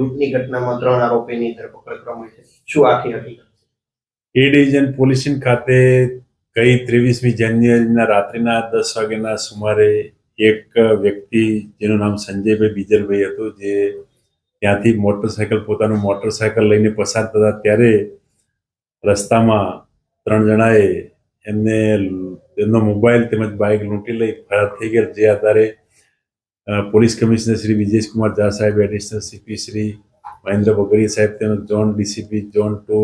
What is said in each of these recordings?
લૂંટની ઘટનામાં ત્રણ આરોપીની ધરપકડ કરવામાં છે. શું આખી હકીકત? એ ડિવિઝન પોલીસિંગ ખાતે ગઈ ત્રેવીસમી જાન્યુઆરીના રાત્રિના દસ વાગ્યાના સુમારે એક વ્યક્તિ, જેનું નામ સંજયભાઈ બીજલભાઈ હતું, જે ત્યાંથી મોટરસાયકલ, પોતાનું મોટરસાયકલ લઈને પસાર થતા ત્યારે રસ્તામાં ત્રણ જણાએ એમને, એમનો મોબાઈલ તેમજ બાઇક લૂંટી લઈ ફરાર થઈ ગયા. જે આધારે પોલીસ કમિશનર શ્રી વિજેશકુમાર ઝા સાહેબ, એડિશનલ સીપી શ્રી મહેન્દ્ર બગડી સાહેબ, તેમજ zone DCP zone two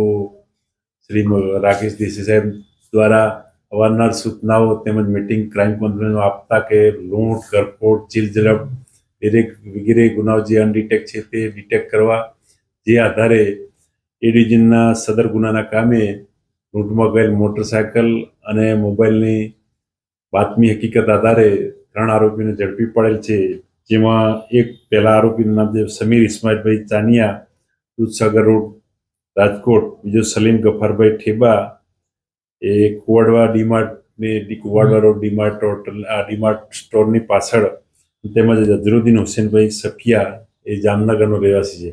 Shri Rakesh Desai સાહેબ દ્વારા અવારનવાર સૂચનાઓ તેમજ મીટિંગ, ક્રાઇમ કોન્ફરન્સ આપતા કે લૂંટ કરફોડ ચીલ ઝડપ દરેક વગેરે ગુનાઓ જે અનડિટેક છે તે ડિટેક્ટ કરવા જે આધારે એ ડિવિઝનના સદર ગુનાના કામે લૂંટમાં ગયેલ મોટરસાયકલ અને મોબાઈલની બાતમી હકીકત આધારે ત્રણ આરોપીને ઝડપી પડેલ છે. જેમાં એક પહેલા આરોપીનું નામ છે સમીર ઇસ્માઇલભાઈ ચાનિયા દૂધસાગર રોડ, રાજકોટ, બીજો સલીમ ગફારભાઈ ઠેબા, એ Kuvadva DMart D- Kuvadva road DMart hotel આ ડીમાર્ટ સ્ટોરની પાછળ, તેમજ અઝરુદ્દીન હુસેનભાઈ સફિયા એ જામનગરનો રહેવાસી છે.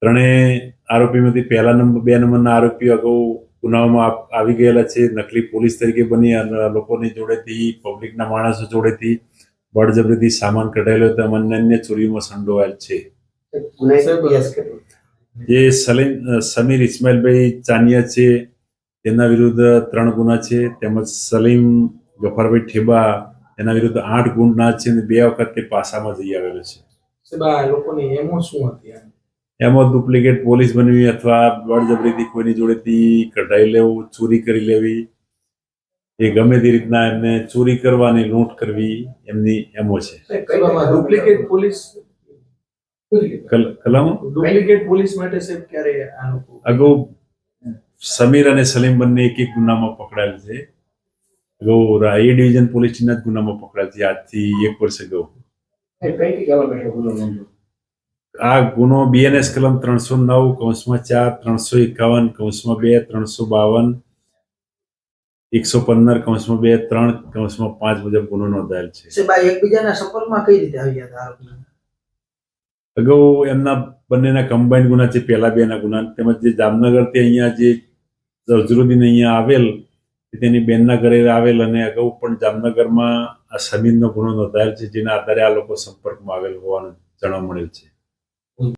ત્રણેય આરોપીમાંથી પહેલા નંબર બે નંબરના આરોપી અગાઉ ગુનાઓમાં આવી ગયેલા છે. નકલી પોલીસ તરીકે બની અને લોકોની જોડેથી પબ્લિકના માણસો જોડેથી બળજબરીથી સામાન કઢાયેલો હતો. અને અન્ય ચોરીઓમાં સંડોવાયેલ છે. જે સલીમ સમીર ઇસ્માઇલભાઈ ચાનિયા છે તેના વિરુદ્ધ ત્રણ ગુના છે. તેમજ સલીમ ગફારભાઈ ઠેબા એના વિરુદ્ધ આઠ ગુના છે અને બે વખત તે પાસામાં જઈ આવેલો છે. લોકોની એમો શું હતી? એમાં ડુપ્લિકેટ પોલીસ બનવી અથવા બળજબરીથી કોઈની જોડેથી કઢાઈ લેવું ચોરી કરી લેવી એ ગમે તે રીતના એમને ચોરી કરવાની લૂંટ કરવી એમની એમો છે. ડુપ્લિકેટ પોલીસ કલ- ડુપ્લિકેટ પોલીસ માટે સાહેબ ક્યારે આ લોકો અગાઉ સમીર અને સલીમ બંને એક એક ગુનામાં પકડાયેલ છે. અગાઉ એ ડિવિઝન પોલીસ સ્ટેશનના જ ગુનામાં પકડાયેલ છે. આજથી એક વર્ષ અગાઉ. આ ગુનો બીએનએસ કલમ ત્રણસો નવ કૌંસમાં ચાર ત્રણસો એકાવન કૌંસમાં બે ત્રણસો બાવન એકસો પંદર કૌંસમાં બે ત્રણ કૌંસમાં પાંચ મુજબ ગુનો નોંધાયેલ છે. એકબીજાના સંપર્કમાં કઈ રીતે આવ્યા હતા અગાઉ એમના બંનેના કમ્બાઇન ગુના છે પહેલા બેના ગુના. તેમજ જે જામનગરથી અહીંયા જે અઝરુદ્દીન અહીંયા આવેલ તેની બેનના ઘરે આવેલ અને અગાઉ પણ જામનગરમાં આ સમીરનો ગુનો નોંધાયેલ છે જેના આધારે આ લોકો સંપર્કમાં આવેલ હોવાનું જાણવા મળેલ છે.